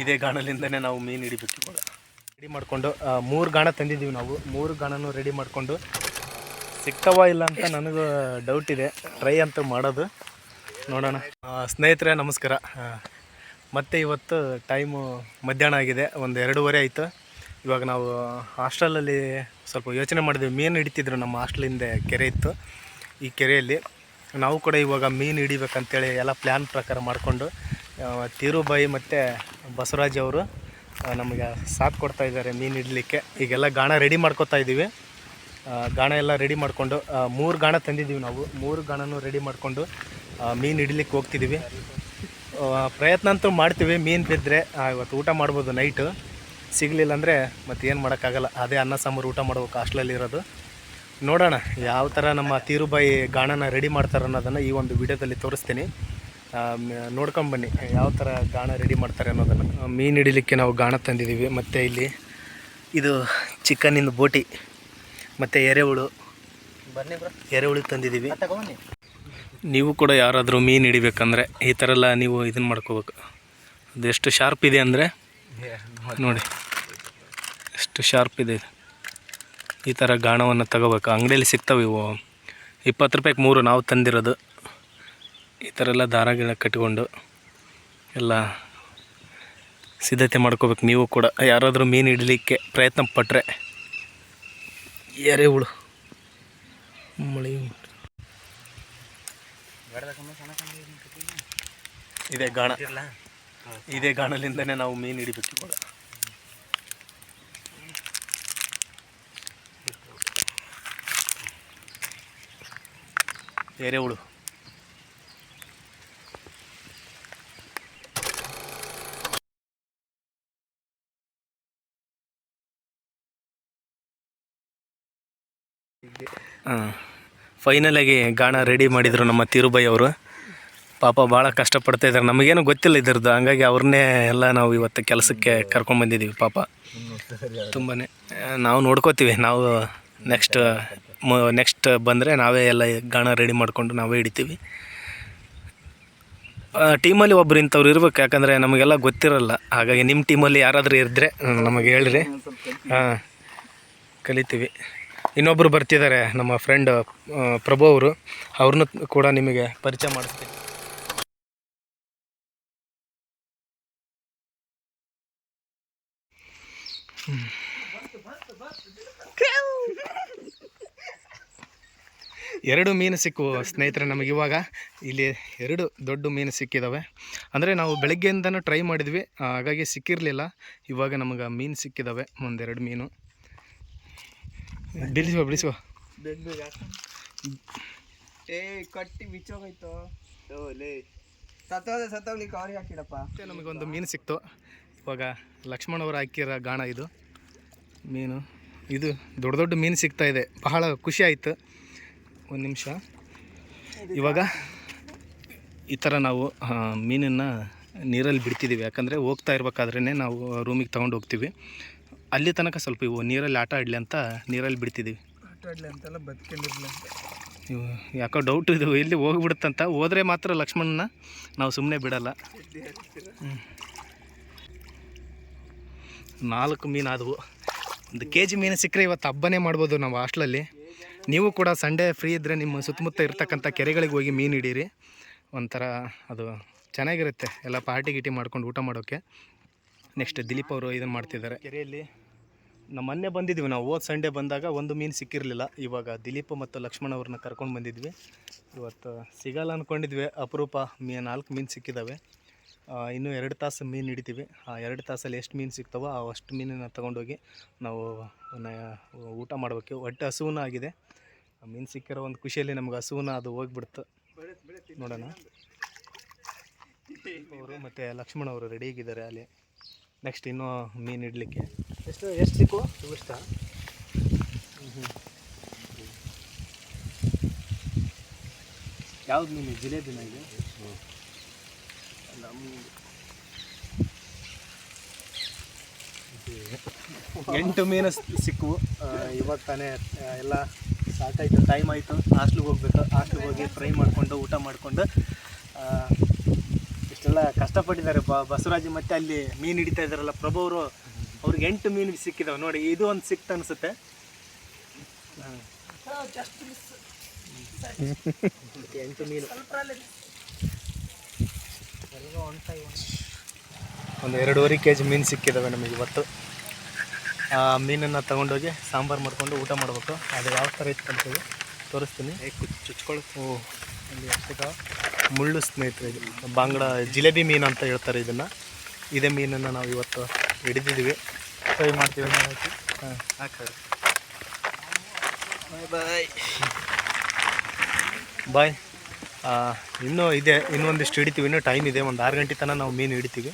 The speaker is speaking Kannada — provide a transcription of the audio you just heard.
ಇದೇ ಗಾಣಲಿಂದನೇ ನಾವು ಮೀನು ಹಿಡಿಬೇಕು ಇವಾಗ. ರೆಡಿ ಮಾಡಿಕೊಂಡು ಮೂರು ಗಾಣ ತಂದಿದ್ದೀವಿ ನಾವು. ಮೂರು ಗಾಣನೂ ರೆಡಿ ಮಾಡಿಕೊಂಡು. ಸಿಗ್ತಾವ ಇಲ್ಲ ಅಂತ ನನಗೂ ಡೌಟ್ ಇದೆ. ಟ್ರೈ ಅಂತ ಮಾಡೋದು. ನೋಡೋಣ. ಸ್ನೇಹಿತರೆ, ನಮಸ್ಕಾರ. ಮತ್ತೆ ಇವತ್ತು ಟೈಮು ಮಧ್ಯಾಹ್ನ ಆಗಿದೆ. ಒಂದು ಎರಡೂವರೆ ಆಯಿತು. ಇವಾಗ ನಾವು ಹಾಸ್ಟೆಲಲ್ಲಿ ಸ್ವಲ್ಪ ಯೋಚನೆ ಮಾಡಿದ್ವಿ. ಮೀನು ಹಿಡಿತಿದ್ರು ನಮ್ಮ ಹಾಸ್ಟೆಲಿಂದ ಕೆರೆ ಇತ್ತು. ಈ ಕೆರೆಯಲ್ಲಿ ನಾವು ಕೂಡ ಇವಾಗ ಮೀನು ಹಿಡಿಬೇಕಂತೇಳಿ ಎಲ್ಲ ಪ್ಲ್ಯಾನ್ ಪ್ರಕಾರ ಮಾಡಿಕೊಂಡು ತೀರುಬಾಯಿ ಮತ್ತು ಬಸವರಾಜ್ ಅವರು ನಮಗೆ ಸಾಥ್ ಕೊಡ್ತಾ ಇದ್ದಾರೆ ಮೀನು ಇಡಲಿಕ್ಕೆ ಈಗೆಲ್ಲ ಗಾಣ ರೆಡಿ ಮಾಡ್ಕೊತಾ ಇದ್ದೀವಿ. ಗಾಣ ಎಲ್ಲ ರೆಡಿ ಮಾಡಿಕೊಂಡು ಮೂರು ಗಾಣ ತಂದಿದ್ದೀವಿ ನಾವು. ಮೂರು ಗಾಣನೂ ರೆಡಿ ಮಾಡಿಕೊಂಡು ಮೀನು ಇಡಲಿಕ್ಕೆ ಹೋಗ್ತಿದ್ದೀವಿ. ಪ್ರಯತ್ನ ಅಂತೂ ಮಾಡ್ತೀವಿ. ಮೀನು ಬಿದ್ದರೆ ಇವತ್ತು ಊಟ ಮಾಡ್ಬೋದು ನೈಟು ಸಿಗಲಿಲ್ಲ ಅಂದರೆ ಮತ್ತೆ ಏನು ಮಾಡೋಕ್ಕಾಗಲ್ಲ. ಅದೇ ಅನ್ನ, ಸಾಂಬಾರು ಊಟ ಮಾಡ್ಬೇಕು ಹಾಸ್ಟ್ಲಲ್ಲಿ ಇರೋದು. ನೋಡೋಣ, ಯಾವ ಥರ ನಮ್ಮ ತೀರುಬಾಯಿ ಗಾಣನ ರೆಡಿ ಮಾಡ್ತಾರೆ ಅನ್ನೋದನ್ನು ಈ ಒಂದು ವಿಡಿಯೋದಲ್ಲಿ ತೋರಿಸ್ತೀನಿ. ನೋಡ್ಕೊಂಬನ್ನಿ ಯಾವ ಥರ ಗಾಣ ರೆಡಿ ಮಾಡ್ತಾರೆ ಅನ್ನೋದನ್ನು. ಮೀನು ಹಿಡಿಲಿಕ್ಕೆ ನಾವು ಗಾಣ ತಂದಿದ್ದೀವಿ ಮತ್ತು ಇಲ್ಲಿ ಇದು ಚಿಕನ್ನಿಂದ ಬೋಟಿ ಮತ್ತು ಎರೆಹುಳು. ಬನ್ನಿ ಎರೆಹುಳು ತಂದಿದ್ದೀವಿ ನೀವು ಕೂಡ ಯಾರಾದರೂ ಮೀನು ಹಿಡಿಬೇಕಂದ್ರೆ ಈ ಥರ ಎಲ್ಲ ನೀವು ಇದನ್ನು ಮಾಡ್ಕೋಬೇಕು. ಅದು ಎಷ್ಟು ಶಾರ್ಪ್ ಇದೆ ಅಂದರೆ ನೋಡಿ ಎಷ್ಟು ಶಾರ್ಪ್ ಇದೆ. ಈ ಥರ ಗಾಣವನ್ನು ತಗೋಬೇಕು. ಅಂಗಡಿಯಲ್ಲಿ ಸಿಗ್ತವೆ ಇವು. ಇಪ್ಪತ್ತು ರೂಪಾಯಿಗೆ ಮೂರು ನಾವು ತಂದಿರೋದು. ಈ ಥರ ಎಲ್ಲ ದಾರ ಗಿಡ ಕಟ್ಕೊಂಡು ಎಲ್ಲ ಸಿದ್ಧತೆ ಮಾಡ್ಕೋಬೇಕು ನೀವು ಕೂಡ. ಯಾರಾದರೂ ಮೀನು ಹಿಡಲಿಕ್ಕೆ ಪ್ರಯತ್ನ ಪಟ್ಟರೆ ಎರೆಹುಳು. ಮಳೆ ಇದೇ ಗಾಣ. ಇದೇ ಗಾಣಲಿಂದನೇ ನಾವು ಮೀನು ಹಿಡಿಬೇಕು ಇವಾಗ ಎರೆಹುಳು. ಫೈನಲಾಗಿ ಗಾಣ ರೆಡಿ ಮಾಡಿದರು ನಮ್ಮ ತಿರುಬೈ ಅವರು. ಪಾಪ ಭಾಳ ಕಷ್ಟಪಡ್ತಾ ಇದ್ದಾರೆ. ನಮಗೇನು ಗೊತ್ತಿಲ್ಲ ಇದ್ರದ್ದು. ಹಂಗಾಗಿ ಅವ್ರನ್ನೇ ಎಲ್ಲ ನಾವು ಇವತ್ತು ಕೆಲಸಕ್ಕೆ ಕರ್ಕೊಂಡ್ಬಂದಿದ್ದೀವಿ ಪಾಪ. ತುಂಬಾ ನಾವು ನೋಡ್ಕೋತೀವಿ. ನಾವು ನೆಕ್ಸ್ಟ್ ನೆಕ್ಸ್ಟ್ ಬಂದರೆ ನಾವೇ ಎಲ್ಲ ಗಾಣ ರೆಡಿ ಮಾಡಿಕೊಂಡು ನಾವೇ ಹಿಡಿತೀವಿ. ಟೀಮಲ್ಲಿ ಒಬ್ರು ಇಂಥವ್ರು ಇರ್ಬೇಕು. ಯಾಕಂದರೆ ನಮಗೆಲ್ಲ ಗೊತ್ತಿರಲ್ಲ. ಹಾಗಾಗಿ ನಿಮ್ಮ ಟೀಮಲ್ಲಿ ಯಾರಾದರೂ ಇದ್ದರೆ ನಮಗೆ ಹೇಳ್ರಿ. ಹಾಂ. ಕಲಿತೀವಿ. ಇನ್ನೊಬ್ಬರು ಬರ್ತಿದ್ದಾರೆ, ನಮ್ಮ ಫ್ರೆಂಡ್ ಪ್ರಭು ಅವರು. ಅವ್ರನ್ನ ಕೂಡ ನಿಮಗೆ ಪರಿಚಯ ಮಾಡಿಸ್ತೀನಿ. ಎರಡು ಮೀನು ಸಿಕ್ಕು ಸ್ನೇಹಿತರೆ ನಮಗೆ ಇವಾಗ. ಇಲ್ಲಿ ಎರಡು ದೊಡ್ಡ ಮೀನು ಸಿಕ್ಕಿದ್ದಾವೆ ಅಂದರೆ ನಾವು ಬೆಳಗ್ಗೆಯಿಂದನೂ ಟ್ರೈ ಮಾಡಿದ್ವಿ ಹಾಗಾಗಿ ಸಿಕ್ಕಿರಲಿಲ್ಲ. ಇವಾಗ ನಮಗೆ ಮೀನು ಸಿಕ್ಕಿದ್ದಾವೆ ಒಂದೆರಡು ಮೀನು. ಬಿಡಿಸುವ ಬಿಡಿಸುವ ಏ ಕಟ್ಟಿ ಬಿಚ್ಚೋಗೈತು ಲೇ. ಸತ್ತೋದೆ ಸತ್ತೋಗ್ಲಿಕ್ಕೆ ಅವ್ರಿಗೆ ಹಾಕಿಡಪ್ಪ. ನಮಗೊಂದು ಮೀನು ಸಿಕ್ತು. ಇವಾಗ ಲಕ್ಷ್ಮಣ್ ಅವರು ಹಾಕಿರೋ ಗಾಣ ಇದು. ಮೀನು. ಇದು ದೊಡ್ಡ ದೊಡ್ಡ ಮೀನು ಸಿಗ್ತಾ ಇದೆ. ಬಹಳ ಖುಷಿ ಆಯಿತು. ಒಂದು ನಿಮಿಷ. ಇವಾಗ ಈ ಥರ ನಾವು ಮೀನನ್ನು ನೀರಲ್ಲಿ ಬಿಡ್ತಿದ್ದೀವಿ ಯಾಕಂದರೆ ಹೋಗ್ತಾ ಇರ್ಬೇಕಾದ್ರೇ ನಾವು ರೂಮಿಗೆ ತೊಗೊಂಡು ಹೋಗ್ತೀವಿ ಅಲ್ಲಿ ತನಕ ಸ್ವಲ್ಪ ಇವು ನೀರಲ್ಲಿ ಆಟ ಆಡಲಿ ಅಂತ ನೀರಲ್ಲಿ ಬಿಡ್ತಿದ್ದೀವಿ ಆಟಾಡ್ಲಿ ಅಂತೆಲ್ಲ ಬದುಕೊಂಡಿರ್ಲಿ ಇವು ಯಾಕೋ ಡೌಟ್ ಇದು ಎಲ್ಲಿ ಹೋಗ್ಬಿಡುತ್ತಂತ. ಹೋದರೆ ಮಾತ್ರ ಲಕ್ಷ್ಮಣನ ನಾವು ಸುಮ್ಮನೆ ಬಿಡಲ್ಲ. ನಾಲ್ಕು ಮೀನು ಆದವು. ಒಂದು ಕೆ ಜಿ ಮೀನು ಸಿಕ್ಕರೆ ಇವತ್ತು ಹಬ್ಬನೇ ಮಾಡ್ಬೋದು ನಾವು ಹಾಸ್ಟ್ಲಲ್ಲಿ. ನೀವು ಕೂಡ ಸಂಡೇ ಫ್ರೀ ಇದ್ದರೆ ನಿಮ್ಮ ಸುತ್ತಮುತ್ತ ಇರ್ತಕ್ಕಂಥ ಕೆರೆಗಳಿಗೆ ಹೋಗಿ ಮೀನು ಹಿಡೀರಿ. ಒಂಥರ ಅದು ಚೆನ್ನಾಗಿರುತ್ತೆ. ಎಲ್ಲ ಪಾರ್ಟಿ ಗಿಟಿ ಮಾಡ್ಕೊಂಡು ಊಟ ಮಾಡೋಕ್ಕೆ. ನೆಕ್ಸ್ಟ್ ದಿಲೀಪ್ ಅವರು ಇದನ್ನು ಮಾಡ್ತಿದ್ದಾರೆ. ಕೆರೆಯಲ್ಲಿ ನಮ್ಮ ಮೊನ್ನೆ ಬಂದಿದ್ವಿ ನಾವು, ಹೋದ ಸಂಡೇ ಬಂದಾಗ ಒಂದು ಮೀನು ಸಿಕ್ಕಿರಲಿಲ್ಲ. ಇವಾಗ ದಿಲೀಪ್ ಮತ್ತು ಲಕ್ಷ್ಮಣ ಅವ್ರನ್ನ ಕರ್ಕೊಂಡು ಬಂದಿದ್ವಿ. ಇವತ್ತು ಸಿಗಲ್ಲ ಅಂದ್ಕೊಂಡಿದ್ವಿ ಅಪರೂಪ ಮೀ ನಾಲ್ಕು ಮೀನು ಸಿಕ್ಕಿದ್ದಾವೆ ಇನ್ನೂ ಎರಡು ತಾಸು ಮೀನು ಹಿಡಿತೀವಿ. ಆ, ಎರಡು ತಾಸಲ್ಲಿ ಎಷ್ಟು ಮೀನು ಸಿಗ್ತಾವೋ ಆ ಅಷ್ಟು ಮೀನನ್ನು ತೊಗೊಂಡೋಗಿ ನಾವು ಊಟ ಮಾಡಬೇಕು. ಒಟ್ಟು ಹಸುವನ್ನ ಆಗಿದೆ. ಮೀನು ಸಿಕ್ಕಿರೋ ಒಂದು ಖುಷಿಯಲ್ಲಿ ನಮ್ಗೆ ಹಸುವನ್ನ ಅದು ಹೋಗ್ಬಿಡ್ತು. ನೋಡೋಣ. ಅವರು ಮತ್ತು ಲಕ್ಷ್ಮಣ್ ಅವರು ರೆಡಿಯಾಗಿದ್ದಾರೆ ಅಲ್ಲಿ. ನೆಕ್ಸ್ಟ್ ಇನ್ನೂ ಮೀನು ಇಡಲಿಕ್ಕೆ. ಎಷ್ಟು ಎಷ್ಟು ಸಿಕ್ಕು? ಇಷ್ಟ? ಯಾವ್ದು ಮೀನು? ಜಿಲೇಬಿನ ನಮ್ಮ ಎಂಟು ಮೀನು ಸಿಕ್ಕು. ಇವಾಗ ತಾನೇ ಎಲ್ಲ ಸಾಕಾಯಿತು ಟೈಮ್ ಆಯಿತು. ಹಾಸ್ಟ್ಲಿಗೆ ಹೋಗ್ಬೇಕು. ಹಾಸ್ಟ್ಲಿಗೆ ಹೋಗಿ ಫ್ರೈ ಮಾಡಿಕೊಂಡು, ಊಟ ಮಾಡಿಕೊಂಡು ಎಲ್ಲ ಕಷ್ಟಪಟ್ಟಿದ್ದಾರೆ ಬಸವರಾಜ್ ಮತ್ತೆ ಅಲ್ಲಿ ಮೀನು ಹಿಡಿತಾ ಇದ್ದಾರಲ್ಲ ಪ್ರಭು ಅವರು ಅವ್ರಿಗೆ ಎಂಟು ಮೀನು ಸಿಕ್ಕಿದಾವೆ. ನೋಡಿ ಇದು ಒಂದು ಸಿಕ್ತ ಅನಿಸುತ್ತೆ. ಎಂಟು ಮೀನು. ಒಂದು ಎರಡೂವರೆ ಕೆ ಜಿ ಮೀನು ಸಿಕ್ಕಿದಾವೆ ನಮಗೆ ಇವತ್ತು. ಆ ಮೀನನ್ನು ತಗೊಂಡೋಗಿ ಸಾಂಬಾರು ಮಾಡ್ಕೊಂಡು ಊಟ ಮಾಡಬೇಕು. ಅದು ಯಾವ ಥರ ಇತ್ತು ಅಂತೇಳಿ ತೋರಿಸ್ತೀನಿ. ಚುಚ್ಕೊಳ್ಳಿ. ಓ. ಮುಳ್ಳು ಸ್ನೇಹಿತರೆ ಇದು ಬಾಂಗ್ಡ ಜಿಲೇಬಿ ಮೀನು ಅಂತ ಹೇಳ್ತಾರೆ ಇದನ್ನು. ಇದೇ ಮೀನನ್ನು ನಾವು ಇವತ್ತು ಹಿಡಿದಿದ್ದೀವಿ. ಫ್ರೈ ಮಾಡ್ತೀವಿ. ಹಾಂ. ಹಾಕಿ ಬಾಯ್ ಬಾಯ್ ಇನ್ನೂ ಇದೆ ಇನ್ನೊಂದಿಷ್ಟು ಹಿಡಿತೀವಿ. ಇನ್ನೂ ಟೈಮ್ ಇದೆ. ಒಂದು ಆರು ಗಂಟೆ ತನಕ ನಾವು ಮೀನು ಹಿಡಿತೀವಿ.